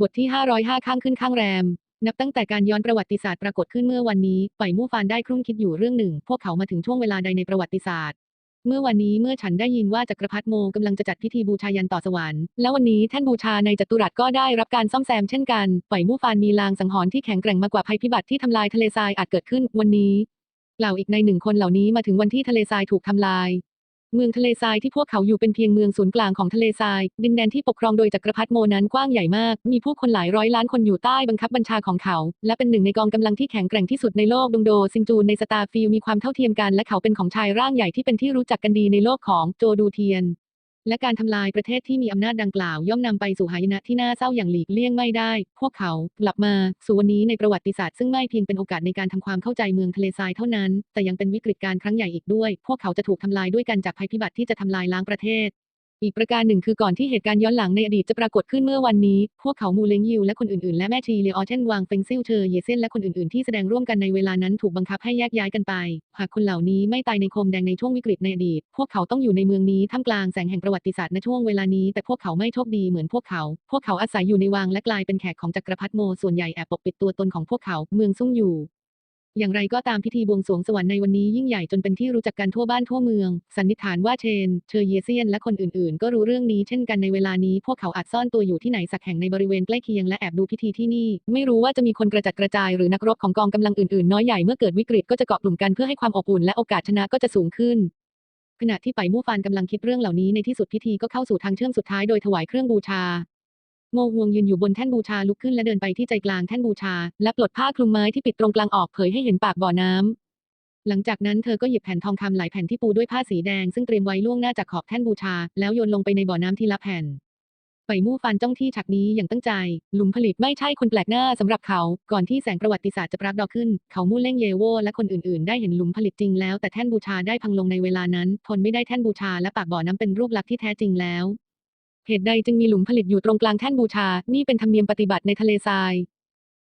บทที่ 505 ข้างขึ้นข้างแรม นับตั้งแต่การย้อนประวัติศาสตร์ปรากฏขึ้นเมื่อวันนี้ไปมู่ฟานได้ครุ่นคิดอยู่เรื่องหนึ่ง พวกเขามาถึงช่วงเวลาใดในประวัติศาสตร์ เมื่อวันนี้เมื่อฉันได้ยินว่าจักรพรรดิโมกำลังจะจัดพิธีบูชายันต่อสวรรค์ และวันนี้แท่นบูชาในจัตุรัสก็ได้รับการซ่อมแซมเช่นกันไปมู่ฟานมีลางสังหรณ์ที่แข็งแกร่งมากกว่าภัยพิบัติที่ทำลายทะเลทรายอาจเกิดขึ้น วันนี้กล่าอีกในหนึ่งคนเหล่านี้มาถึงวันที่ทะเลทรายถูกทำลาย เมืองทะเลทรายที่พวกเขาอยู่เป็นเพียงเมืองศูนย์กลางของทะเลทราย ดินแดนที่ปกครองโดยจักรพรรดิโมนั้นกว้างใหญ่มาก มีผู้คนหลายร้อยล้านคนอยู่ใต้บังคับบัญชาของเขา และเป็นหนึ่งในกองกำลังที่แข็งแกร่งที่สุดในโลกดงโดซิงจูนในสตาร์ฟิลมีความเท่าเทียมกันและเขาเป็นของชายร่างใหญ่ที่เป็นที่รู้จักกันดีในโลกของโจดูเทียน และการทำลายประเทศที่มีอำนาจดังกล่าวย่อมนำไปสู่หายนะที่น่าเศร้าอย่างหลีกเลี่ยงไม่ได้ พวกเขากลับมาสู่วันนี้ในประวัติศาสตร์ซึ่งไม่เพียงเป็นโอกาสในการทำความเข้าใจเมืองทะเลทรายเท่านั้น แต่ยังเป็นวิกฤตการครั้งใหญ่อีกด้วย พวกเขาจะถูกทำลายด้วยกันจากภัยพิบัติที่จะทำลายล้างประเทศ อีกประการหนึ่งคือก่อนที่เหตุการณ์ย้อนหลังในอดีตจะปรากฏขึ้นเมื่อวันนี้ พวกเขามูเลงยิวและคนอื่นๆ และแม่ชีเลออเช่นวางเฟงซิลเชอเยเซนและคนอื่นๆ ที่แสดงร่วมกันในเวลานั้นถูกบังคับให้แยกย้ายกันไป หากคนเหล่านี้ไม่ตายในโคมแดงในช่วงวิกฤตในอดีต พวกเขาต้องอยู่ในเมืองนี้ท่ามกลางแสงแห่งประวัติศาสตร์ในช่วงเวลานี้แต่พวกเขาไม่โชคดีเหมือนพวกเขา พวกเขาอาศัยอยู่ในวังและกลายเป็นแขกของจักรพรรดิโมส่วนใหญ่แอบปกปิดตัวตนของพวกเขา เมืองซุ่งอยู่ อย่างไรก็ตามพิธีบวงสรวงสวรรค์ในวันนี้ยิ่งใหญ่จนเป็นที่รู้จักกันทั่วบ้านทั่วเมือง สันนิษฐานว่าเชน เชอเยเซียนและคนอื่นๆ ก็รู้เรื่องนี้เช่นกันในเวลานี้พวกเขาอาจซ่อนตัวอยู่ที่ไหนสักแห่งในบริเวณใกล้เคียงและแอบดูพิธีที่นี่ ไม่รู้ว่าจะมีคนกระจัดกระจายหรือนักรบของกองกำลังอื่นๆ น้อยใหญ่เมื่อเกิดวิกฤตก็จะเกาะกลุ่มกันเพื่อให้ความอบอุ่นและโอกาสชนะก็จะสูงขึ้นขณะที่ไปมู่ฟานกำลังคิดเรื่องเหล่านี้ในที่สุดพิธีก็เข้าสู่ทางเชื่อมสุดท้ายโดยถวายเครื่องบูชา โงวงยืนอยู่บนแท่นบูชาลุกขึ้นและเดินไปที่ใจกลางแท่นบูชา และปลดผ้าคลุมไม้ที่ปิดตรงกลางออกเผยให้เห็นปากบ่อน้ำหลังจากนั้นเธอก็หยิบแผ่นทองคำหลายแผ่นที่ปูด้วยผ้าสีแดงซึ่งเตรียมไว้ล่วงหน้าจากขอบแท่นบูชา แล้วโยนลงไปในบ่อน้ำทีละแผ่นไปมู่ฟันจ้องที่ฉากนี้อย่างตั้งใจ หลุมผลิตไม่ใช่คนแปลกหน้าสำหรับเขา ก่อนที่แสงประวัติศาสตร์จะปรากฏขึ้น เขามู่เล่งเยโวและคนอื่นๆ ได้เห็นหลุมผลิตจริงแล้วแต่แท่นบูชาได้พังลงในเวลานั้น ทนไม่ได้แท่นบูชาและปากบ่อน้ำเป็นรูปลักษณ์ที่แท้จริงแล้ว เหตุใดจึงมีหลุมผลิตอยู่ตรงกลางแท่นบูชา นี่เป็นธรรมเนียมปฏิบัติในทะเลทราย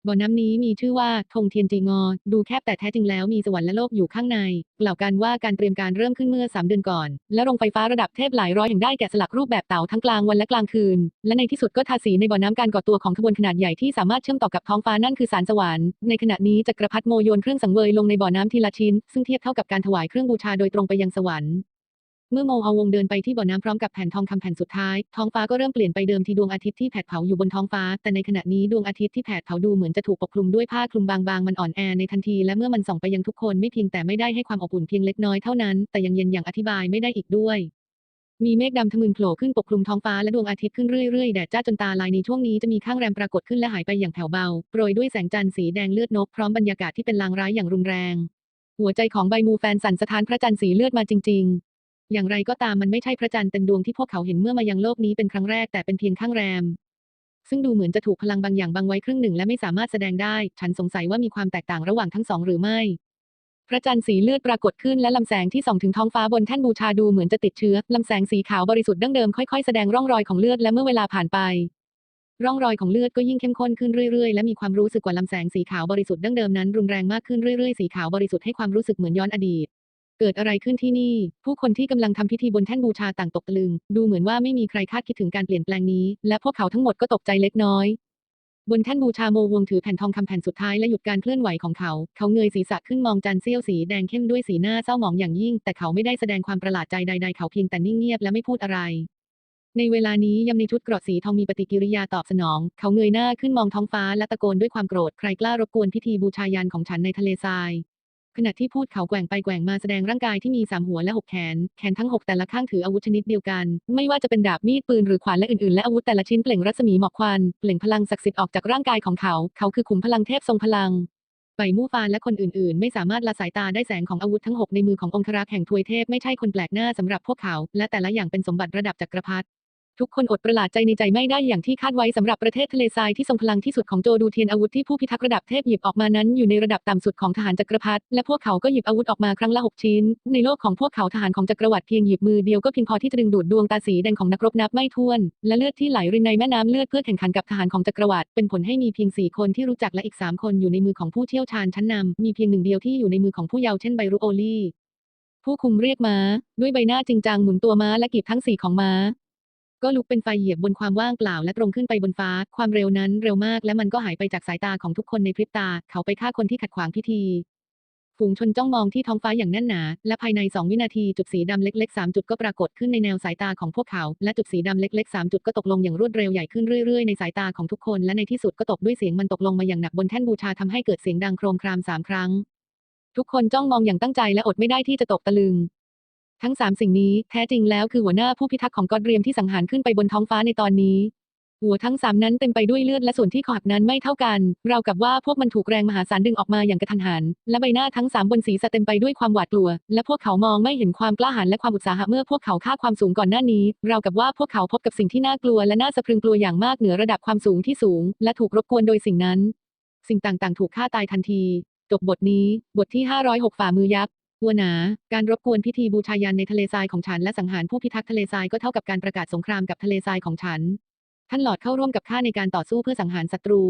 บ่อน้ำนี้มีชื่อว่าธงเทียนจีงอ ดูแคบแต่แท้จริงแล้วมีสวรรค์และโลกอยู่ข้างใน กล่าวกันว่าการเตรียมการเริ่มขึ้นเมื่อ 3 เดือนก่อน และโรงไฟฟ้าระดับเทพหลายร้อยแห่างได้แกะสลักรูปแบบเต่าทั้งกลางวันและกลางคืน และในที่สุดก็ทาสีในบ่อน้ำการก่อตัวของขบวนขนาดใหญ่ที่สามารถเชื่อมต่อกับท้องฟ้านั่นคือสารสวรรค์ ในขณะนี้จักรพรรดิโมโยนเครื่องสังเวยลงในบ่อน้ำทีละชิ้น ซึ่งเทียบเท่ากับการถวายเครื่องบูชาโดยตรงไปยังสวรรค์ เมื่อโมเอาวงเดินไปที่บ่อน้ำพร้อมกับแผ่นทองคำแผ่นสุดท้าย ท้องฟ้าก็เริ่มเปลี่ยนไปเดิมทีดวงอาทิตย์ที่แผดเผาอยู่บนท้องฟ้า แต่ในขณะนี้ดวงอาทิตย์ที่แผดเผาดูเหมือนจะถูกปกคลุมด้วยผ้าคลุมบางๆ มันอ่อนแอในทันทีและเมื่อมันส่องไปยังทุกคนไม่เพียงแต่ไม่ได้ให้ความอบอุ่นเพียงเล็กน้อยเท่านั้น แต่ยังเย็นอย่างอธิบายไม่ได้อีกด้วยมีเมฆดำทะมึนโผล่ขึ้นปกคลุมท้องฟ้าและดวงอาทิตย์ขึ้นเรื่อยๆ แดดจ้าจนตาลายในช่วงนี้จะมีข้างแรมปรากฏขึ้นและหายไปอย่างแผ่วเบา โปรยด้วยแสงจันทร์สีแดงเลือดนกพร้อมบรรยากาศที่เป็นลางร้ายอย่างรุนแรง หัวใจของใบมูแฟนสั่นสะท้านพระจันทร์สีเลือดมาจริง อย่างไรก็ตามมันไม่ใช่พระจันทร์เต็มดวงที่พวกเขาเห็นเมื่อมายังโลกนี้เป็นครั้งแรกแต่เป็นเพียงข้างแรม ซึ่งดูเหมือนจะถูกพลังบางอย่างบังไว้ครึ่งหนึ่งและไม่สามารถแสดงได้ ฉันสงสัยว่ามีความแตกต่างระหว่างทั้งสองหรือไม่ พระจันทร์สีเลือดปรากฏขึ้นและลำแสงที่ส่องถึงท้องฟ้าบนแท่นบูชาดูเหมือนจะติดเชื้อลำแสงสีขาวบริสุทธิ์ดั้งเดิมค่อยๆแสดงร่องรอยของเลือดและเมื่อเวลาผ่านไป ร่องรอยของเลือดก็ยิ่งเข้มข้นขึ้นเรื่อยๆและมีความรู้สึกกว่าลำแสงสีขาวบริสุทธิ์ดั้งเดิมนั้นรุนแรงมากขึ้นเรื่อยๆสีขาวบริสุทธิ์ให้ความรู้สึกเหมือนย้อนอดีต เกิดอะไรขึ้นที่นี่ ผู้คนที่กำลังทำพิธีบนแท่นบูชาต่างตกตะลึง ดูเหมือนว่าไม่มีใครคาดคิดถึงการเปลี่ยนแปลงนี้ และพวกเขาทั้งหมดก็ตกใจเล็กน้อย บนแท่นบูชาโมวงถือแผ่นทองคำแผ่นสุดท้ายและหยุดการเคลื่อนไหวของเขา เขาเงยศีรษะขึ้นมองจันทร์เสี้ยวสีแดงเข้มด้วยสีหน้าเศร้าหมองอย่างยิ่ง แต่เขาไม่ได้แสดงความประหลาดใจใดๆ เขาเพียงแต่นิ่งเงียบและไม่พูดอะไรในเวลานี้ยำในชุดเกราะสีทองมีปฏิกิริยาตอบสนอง เขาเงยหน้าขึ้นมองท้องฟ้าและตะโกนด้วยความโกรธ ใครกล้ารบกวนพิธีบูชายันของฉันในทะเลทราย ขณะที่พูดเขาแกว่งไปแกว่งมาแสดงร่างกายที่มีสามหัวและหกแขน แขนทั้งหกแต่ละข้างถืออาวุธชนิดเดียวกัน ไม่ว่าจะเป็นดาบมีดปืนหรือขวานและอื่นๆ และอาวุธแต่ละชิ้นเปล่งรัศมีหมอกควัน เปล่งพลังศักดิ์สิทธิ์ออกจากร่างกายของเขา เขาคือขุมพลังเทพทรงพลังไปมู่ฟานและคนอื่นๆ ไม่สามารถละสายตาได้แสงของอาวุธทั้งหกในมือขององครักษ์แห่งทวยเทพไม่ใช่คนแปลกหน้าสำหรับพวกเขา และแต่ละอย่างเป็นสมบัติระดับจักรพรรดิ ทุกคนอดประหลาดใจในใจไม่ได้อย่างที่คาดไว้สำหรับประเทศทะเลทรายที่ทรงพลังที่สุดของโจดูเทียนอาวุธที่ผู้พิทักษ์ระดับเทพหยิบออกมานั้นอยู่ในระดับต่ำสุดของทหารจักรพรรดิและพวกเขาก็หยิบอาวุธออกมาครั้งละหกชิ้น ในโลกของพวกเขาทหารของจักรวรรดิเพียงหยิบมือเดียวก็เพียงพอที่จะดึงดูดดวงตาสีแดงของนักรบนับไม่ถ้วน และเลือดที่ไหลรินในแม่น้ำเลือดเพื่อแข่งขันกับทหารของจักรวรรดิเป็นผลให้มีเพียงสี่คนที่รู้จักและอีกสามคนอยู่ในมือของผู้เชี่ยวชาญชั้นนำมีเพียงหนึ่งเดียวที่อยู่ในมือของผู้เยาว์เช่นไบรุโอลีผู้คุมเรียกม้า ด้วยใบหน้าจริงจังหมุนตัวม้าและกีบทั้งสี่ของม้า ก็ลุกเป็นไฟเหยียบบนความว่างเปล่าและตรงขึ้นไปบนฟ้า ความเร็วนั้นเร็วมาก และมันก็หายไปจากสายตาของทุกคนในพริบตา เขาไปฆ่าคนที่ขัดขวางพิธีฝูงชนจ้องมองที่ท้องฟ้าอย่างแน่นหนา และภายใน 2 วินาทีจุดสีดำเล็กๆ 3 จุดก็ปรากฏขึ้นในแนวสายตาของพวกเขา และจุดสีดำเล็กๆ 3 จุดก็ตกลงอย่างรวดเร็วใหญ่ขึ้นเรื่อยๆ ในสายตาของทุกคน และในที่สุดก็ตกด้วยเสียงมันตกลงมาอย่างหนักบนแท่นบูชาทำให้เกิดเสียงดังโครมครามสามครั้ง ทุกคนจ้องมองอย่างตั้งใจและอดไม่ได้ที่จะตกตะลึง ทั้งสามสิ่งนี้แท้จริงแล้วคือหัวหน้าผู้พิทักษ์ของกอดเรียมที่สังหารขึ้นไปบนท้องฟ้าในตอนนี้ หัวทั้งสามนั้นเต็มไปด้วยเลือดและส่วนที่ขอบนั้นไม่เท่ากัน เรากับว่าพวกมันถูกแรงมหาศาลดึงออกมาอย่างกระทันหัน และใบหน้าทั้งสามบนศีรษะเต็มไปด้วยความหวาดกลัว และพวกเขามองไม่เห็นความกล้าหาญและความอุตสาหะเมื่อพวกเขาฆ่าความสูงก่อนหน้านี้ เรากับว่าพวกเขาพบกับสิ่งที่น่ากลัวและน่าสะพรึงกลัวอย่างมากเหนือระดับความสูงที่สูง และถูกรบกวนโดยสิ่งนั้น สิ่งต่างๆ ถูกฆ่าตายทันทีจบบทนี้ บทที่ 506 ฝ่ามือยักษ์ วัวหนา การรบกวนพิธีบูชายันในทะเลทรายของฉันและสังหารผู้พิทักษ์ทะเลทรายก็เท่ากับการประกาศสงครามกับทะเลทรายของฉัน ท่านหลอดเข้าร่วมกับข้าในการต่อสู้เพื่อสังหารศัตรู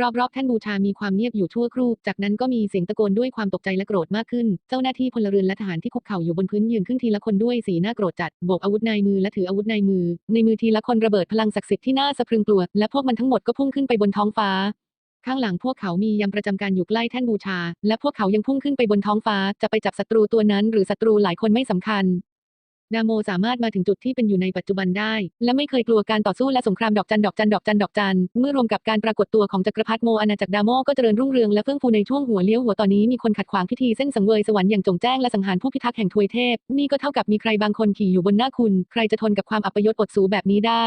รอบๆท่านบูชามีความเงียบอยู่ชั่วครู่ จากนั้นก็มีเสียงตะโกนด้วยความตกใจและโกรธมากขึ้น เจ้าหน้าที่พลเรือนและทหารที่คุกเข่าอยู่บนพื้นยืนขึ้นทีละคนด้วยสีหน้าโกรธจัด โบกอาวุธในมือและถืออาวุธในมือ ในมือทีละคนระเบิดพลังศักดิ์สิทธิ์ที่น่าสะพรึงกลัว และพวกมันทั้งหมดก็พุ่งขึ้นไปบนท้องฟ้า ข้างหลังพวกเขามียามประจำการอยู่ใกล้แท่นบูชา และพวกเขายังพุ่งขึ้นไปบนท้องฟ้า จะไปจับศัตรูตัวนั้นหรือศัตรูหลายคนไม่สำคัญดาโมสามารถมาถึงจุดที่เป็นอยู่ในปัจจุบันได้ และไม่เคยกลัวการต่อสู้และสงครามดอกจันดอกจันดอกจันดอกจัน เมื่อรวมกับการปรากฏตัวของจักรพรรดิโมอาณาจักรดาโมก็เจริญรุ่งเรืองและเฟื่องฟูในช่วงหัวเลี้ยวหัวตอนนี้มีคนขัดขวางพิธีเส้นสังเวยสวรรค์อย่างจงแจ้งและสังหารผู้พิทักษ์แห่งทวยเทพ นี่ก็เท่ากับมีใครบางคนขี่อยู่บนหน้าคุณ ใครจะทนกับความอัปยศอดสูแบบนี้ได้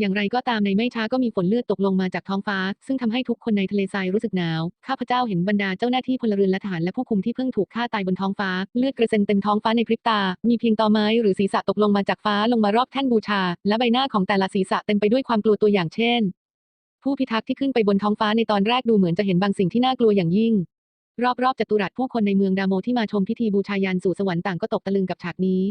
อย่างไรก็ตามในไม่ช้าก็มีฝนเลือดตกลงมาจากท้องฟ้า ซึ่งทำให้ทุกคนในทะเลทรายรู้สึกหนาว ข้าพเจ้าเห็นบรรดาเจ้าหน้าที่พลเรือนและทหารและผู้คุมที่เพิ่งถูกฆ่าตายบนท้องฟ้า เลือดกระเซ็นเต็มท้องฟ้าในพริบตา มีเพียงตอไม้หรือศีรษะตกลงมาจากฟ้าลงมารอบแท่นบูชา และใบหน้าของแต่ละศีรษะเต็มไปด้วยความกลัวตัวอย่างเช่น ผู้พิทักษ์ที่ขึ้นไปบนท้องฟ้าในตอนแรกดูเหมือนจะเห็นบางสิ่งที่น่ากลัวอย่างยิ่งรอบๆจัตุรัสผู้คนในเมืองดาโมที่มาชมพิธีบูชายันสู่สวรรค์ต่างก็ตกตะลึงกับฉากนี้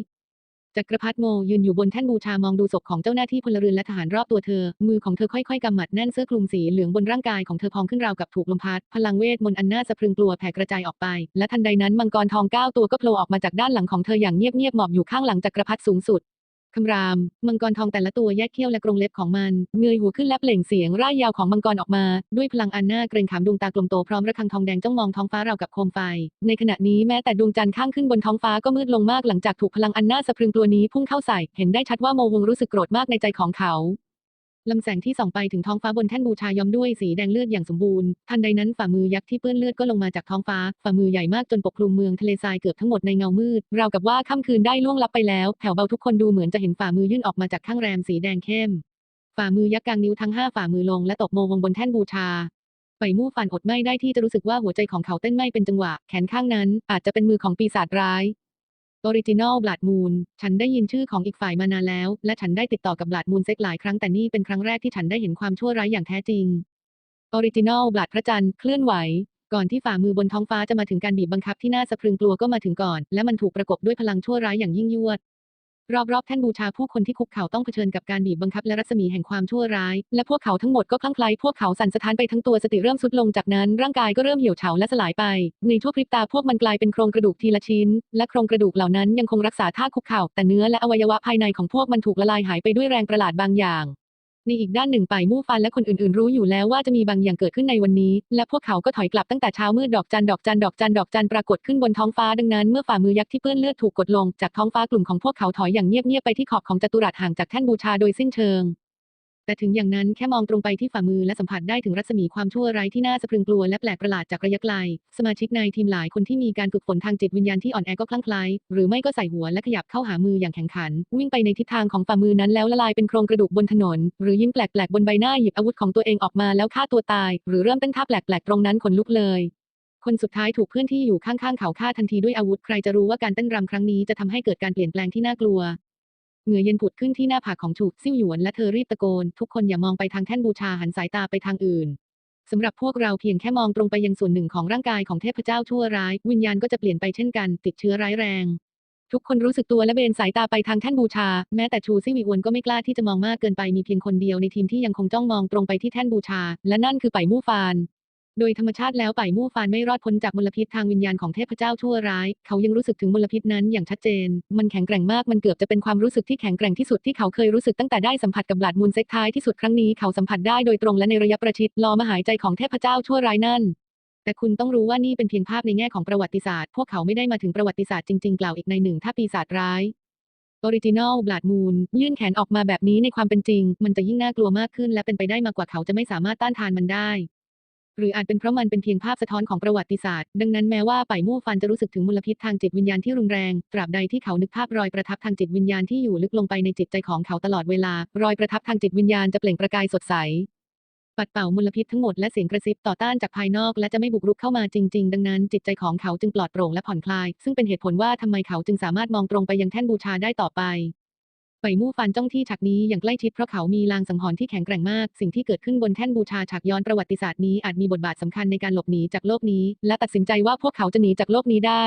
จักรพรรดิโมยืนอยู่บนแท่นบูชามองดูศพของเจ้าหน้าที่พลเรือนและทหารรอบตัวเธอ มือของเธอค่อยๆกำหมัดแน่นเสื้อคลุมสีเหลืองบนร่างกายของเธอพองขึ้นราวกับถูกลมพัด พลังเวทมนต์อันน่าสะพรึงกลัวแผ่กระจายออกไป และทันใดนั้นมังกรทองเก้าตัวก็โผล่ออกมาจากด้านหลังของเธออย่างเงียบๆหมอบอยู่ข้างหลังจักรพรรดิสูงสุด คำราม มังกรทองแต่ละตัวแยกเขี้ยวและกรงเล็บของมัน เงยหัวขึ้นและเปล่งเสียงร่ายยาวของมังกรออกมา ด้วยพลังอันน่าเกรงขามดวงตากลมโตพร้อมระฆังทองแดงจ้องมองท้องฟ้าเรากับโคมไฟ ในขณะนี้แม้แต่ดวงจันทร์ข้างขึ้นบนท้องฟ้าก็มืดลงมากหลังจากถูกพลังอันน่าสะพรึงกลัวนี้พุ่งเข้าใส่ เห็นได้ชัดว่าโมวงรู้สึกโกรธมากในใจของเขา ลำแสงที่ส่องไปถึงท้องฟ้าบนแท่นบูชาย้อมด้วยสีแดงเลือดอย่างสมบูรณ์ ทันใดนั้นฝ่ามือยักษ์ที่เปื้อนเลือดก็ลงมาจากท้องฟ้า ฝ่ามือใหญ่มากจนปกคลุมเมืองทะเลทรายเกือบทั้งหมดในเงามืด ราวกับว่าค่ำคืนได้ล่วงลับไปแล้ว แผ่วเบาทุกคนดูเหมือนจะเห็นฝ่ามือยื่นออกมาจากข้างแรมสีแดงเข้ม ฝ่ามือยักษ์กางนิ้วทั้งห้าฝ่ามือลงและตบโมวงบนแท่นบูชาไปมู่ฟันอดไม่ได้ที่จะรู้สึกว่าหัวใจของเขาเต้นไม่เป็นจังหวะ แขนข้างนั้นอาจจะเป็นมือของปีศาจร้าย ออริจินอลบลัดมูนฉันได้ยินชื่อของอีกฝ่ายมานานแล้ว และฉันได้ติดต่อกับบลัดมูนเซ็กหลายครั้งแต่นี่เป็นครั้งแรกที่ฉันได้เห็นความชั่วร้ายอย่างแท้จริง ออริจินอลบลัดพระจันทร์เคลื่อนไหว ก่อนที่ฝ่ามือบนท้องฟ้าจะมาถึงการบีบบังคับที่น่าสะพรึงกลัวก็มาถึงก่อน และมันถูกประกบด้วยพลังชั่วร้ายอย่างยิ่งยวด รอบๆแท่นบูชาผู้คนที่คุกเข่าต้องเผชิญกับการบีบบังคับและรัศมีแห่งความชั่วร้าย และพวกเขาทั้งหมดก็คลั่งไคล้พวกเขาสั่นสะท้านไปทั้งตัวสติเริ่มสุดลงจากนั้นร่างกายก็เริ่มเหี่ยวเฉาและสลายไป ในชั่วพริบตาพวกมันกลายเป็นโครงกระดูกทีละชิ้น และโครงกระดูกเหล่านั้นยังคงรักษาท่าคุกเข่าแต่เนื้อและอวัยวะภายในของพวกมันถูกละลายหายไปด้วยแรงประหลาดบางอย่าง ในอีกด้านหนึ่งไปมู่ฟันและคนอื่นๆ รู้อยู่แล้วว่าจะมีบางอย่างเกิดขึ้นในวันนี้ และพวกเขาก็ถอยกลับตั้งแต่เช้ามืดดอกจันดอกจันดอกจันดอกจันปรากฏขึ้นบนท้องฟ้าดังนั้นเมื่อฝ่ามือยักษ์ที่เปื้อนเลือดถูกกดลงจากท้องฟ้ากลุ่มของพวกเขาถอยอย่างเงียบๆไปที่ขอบของจัตุรัสห่างจากแท่นบูชาโดยสิ้นเชิง แต่ถึงอย่างนั้นแค่มองตรงไปที่ฝ่ามือและสัมผัสได้ถึงรัศมีความชั่วร้ายที่น่าสะพรึงกลัวและแปลกประหลาดจากระยะไกล สมาชิกในทีมหลายคนที่มีการฝึกฝนทางจิตวิญญาณที่อ่อนแอก็คลั่งไคล้หรือไม่ก็ใส่หัวและขยับเข้าหามืออย่างแข็งขัน วิ่งไปในทิศทางของฝ่ามือนั้นแล้วละลายเป็นโครงกระดูกบนถนน หรือยิ้มแปลกๆบนใบหน้าหยิบอาวุธของตัวเองออกมาแล้วฆ่าตัวตาย หรือเริ่มเต้นท่าแปลกๆตรงนั้นขนลุกเลยคนสุดท้ายถูกเพื่อนที่อยู่ข้างๆเขาฆ่าทันทีด้วยอาวุธใครจะรู้ว่าการเต้นรำครั้งนี้จะทำให้เกิดการเปลี่ยนแปลงที่น่ากลัว เหงื่อเย็นผุดขึ้นที่หน้าผากของฉูกซิ่วหยวนและเธอรีบตะโกน ทุกคนอย่ามองไปทางแท่นบูชาหันสายตาไปทางอื่นสำหรับพวกเราเพียงแค่มองตรงไปยังส่วนหนึ่งของร่างกายของเทพเจ้าชั่วร้าย วิญญาณก็จะเปลี่ยนไปเช่นกัน ติดเชื้อร้ายแรง ทุกคนรู้สึกตัวและเบนสายตาไปทางแท่นบูชา แม้แต่ชูซิ่วิอวนก็ไม่กล้าที่จะมองมากเกินไปมีเพียงคนเดียวในทีมที่ยังคงจ้องมองตรงไปที่แท่นบูชา และนั่นคือไปมู่ฟาน โดยธรรมชาติแล้วป่ายมู่ฟานไม่รอดพ้นจากมลพิษทางวิญญาณของเทพเจ้าชั่วร้าย เขายังรู้สึกถึงมลพิษนั้นอย่างชัดเจน มันแข็งแกร่งมาก มันเกือบจะเป็นความรู้สึกที่แข็งแกร่งที่สุดที่เขาเคยรู้สึกตั้งแต่ได้สัมผัสกับบลัดมูลเซ็กท้ายที่สุดครั้งนี้เขาสัมผัสได้โดยตรงและในระยะประชิดรอมาหายใจของเทพเจ้าชั่วร้ายนั่นแต่คุณต้องรู้ว่านี่เป็นเพียงภาพในแง่ของประวัติศาสตร์ พวกเขาไม่ได้มาถึงประวัติศาสตร์จริงๆ กล่าวอีกในหนึ่งถ้าปีศาจร้ายออริจินอลบลัดมูนยื่นแขนออกมาแบบนี้ในความเป็นจริง มันจะยิ่งน่ากลัวมากขึ้น และเป็นไปได้มากกว่าเขาจะไม่สามารถต้านทานมันได้ หรืออาจเป็นเพราะมันเป็นเพียงภาพสะท้อนของประวัติศาสตร์ ดังนั้นแม้ว่าป่ายมู่ฟันจะรู้สึกถึงมลพิษทางจิตวิญญาณที่รุนแรง ตราบใดที่เขานึกภาพรอยประทับทางจิตวิญญาณที่อยู่ลึกลงไปในจิตใจของเขาตลอดเวลา รอยประทับทางจิตวิญญาณจะเปล่งประกายสดใส ปัดเป่ามลพิษทั้งหมดและเสียงกระซิบต่อต้านจากภายนอก และจะไม่บุกรุกเข้ามาจริง ๆ ดังนั้น จิตใจของเขาจึงปลอดโปร่งและผ่อนคลาย ซึ่งเป็นเหตุผลว่าทำไมเขาจึงสามารถมองตรงไปยังแท่นบูชาได้ต่อไป ไปมู่ฟันจ้องที่ฉากนี้อย่างใกล้ชิดเพราะเขามีลางสังหรณ์ที่แข็งแกร่งมาก สิ่งที่เกิดขึ้นบนแท่นบูชาฉากย้อนประวัติศาสตร์นี้อาจมีบทบาทสำคัญในการหลบหนีจากโลกนี้ และตัดสินใจว่าพวกเขาจะหนีจากโลกนี้ได้